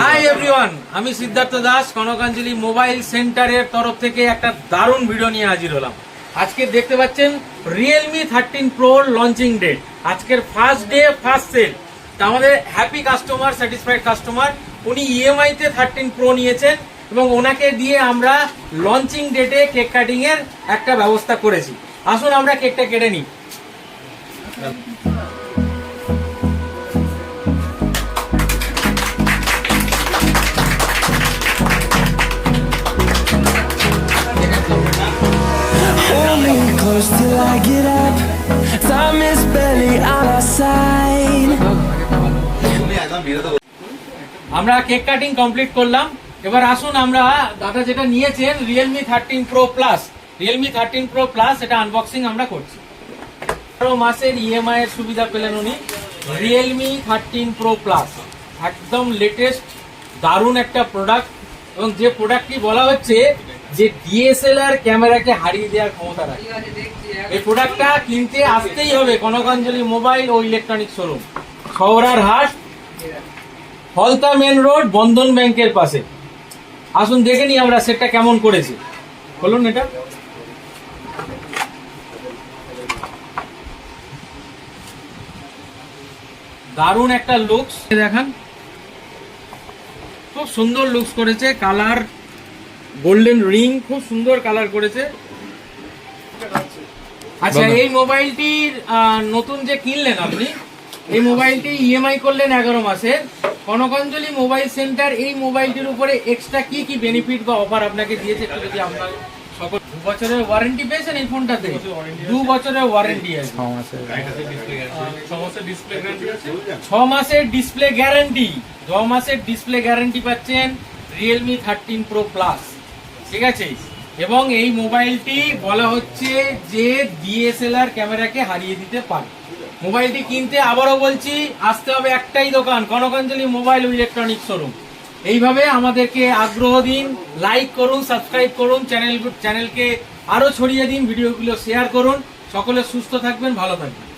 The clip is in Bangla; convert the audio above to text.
এভরিওয়ান আমি সিদ্ধার্থ দাস, কনকাঞ্জলি মোবাইল সেন্টারের তরফ থেকে একটা দারুণ ভিডিও নিয়ে হাজির হলাম। আজকে দেখতে পাচ্ছেন realme thirteen pro launching day আজকের ফার্স্ট ডে ফার্স্ট সেল আমাদের হ্যাপি কাস্টমার স্যাটিসফাইড কাস্টমার উনি ইএমআই তে থার্টিন প্রো নিয়েছেন এবং ওনাকে দিয়ে আমরা লঞ্চিং ডেটে কেক কাটিং এর একটা ব্যবস্থা করেছি। আসুন আমরা কেকটা কেটে নিই। Close till I get up. Time is barely on our side. আমরা কেক কাটিং কমপ্লিট করলাম। এবার আসুন আমরা দাদা যেটা নিয়েছেন realme thirteen pro plus realme thirteen pro plus এটা আনবক্সিং আমরা করছি। বারো মাসের ইএমআই এর সুবিধা পেলেন উনি। রিয়েলমি থার্টিন প্রো প্লাস একদম লেটেস্ট দারুণ একটা প্রোডাক্ট এবং যে প্রোডাক্টটি বলা হচ্ছে যে ডিএসএলআর ক্যামেরাকে হারিয়ে দেওয়ার ক্ষমতা রাখে। এই প্রোডাক্টটা কিনতে আসতেই হবে কনকাঞ্জলি মোবাইল ও ইলেকট্রনিক শোরুম শহরার হাট ফলতা মেন রোড বন্ধন ব্যাংকের পাশে। আসুন দেখে নিই আমরা সেটটা কেমন করেছি। বলুন এটা। দারুণ একটা লুকস দেখান। খুব সুন্দর লুকস করেছে। কালার গোল্ডেন রিং খুব সুন্দর কালার করেছে। আচ্ছা এই মোবাইলটির নতুন যে কিনলেন আপনি এই মোবাইলটি ইএমআই করলেন এগারো মাসের। কনকাঞ্জলি মোবাইল সেন্টার এই মোবাইলটির উপরে এক্সট্রা কি কি বেনিফিট বা অফার আপনাকে দিয়েছে একটু যদি আপনার সকল দু বছরের ওয়ারেন্টি পেয়েছেন এই ফোনটাতে? দু বছরের ওয়ারেন্টি আছে। ছ মাসের ডিসপ্লে গ্যারান্টি ছ মাসের ডিসপ্লে গ্যারান্টি পাচ্ছেন রিয়েলমি থার্টিন প্রো প্লাস ঠিক আছে? এবং এই মোবাইলটি বলা হচ্ছে যে ডিএসএলআর ক্যামেরাকে হারিয়ে দিতে পারে। মোবাইলটি কিনতে আবারও বলছি, আসতে হবে একটাই দোকান, কনকাঞ্জলি মোবাইল ইলেকট্রনিক শোরুম। এইভাবে আমাদেরকে আগ্রহ দিন, লাইক করুন, সাবস্ক্রাইব করুন, চ্যানেল, চ্যানেলকে আরও ছড়িয়ে দিন, ভিডিওগুলো শেয়ার করুন। সকলে সুস্থ থাকবেন, ভালো থাকবেন।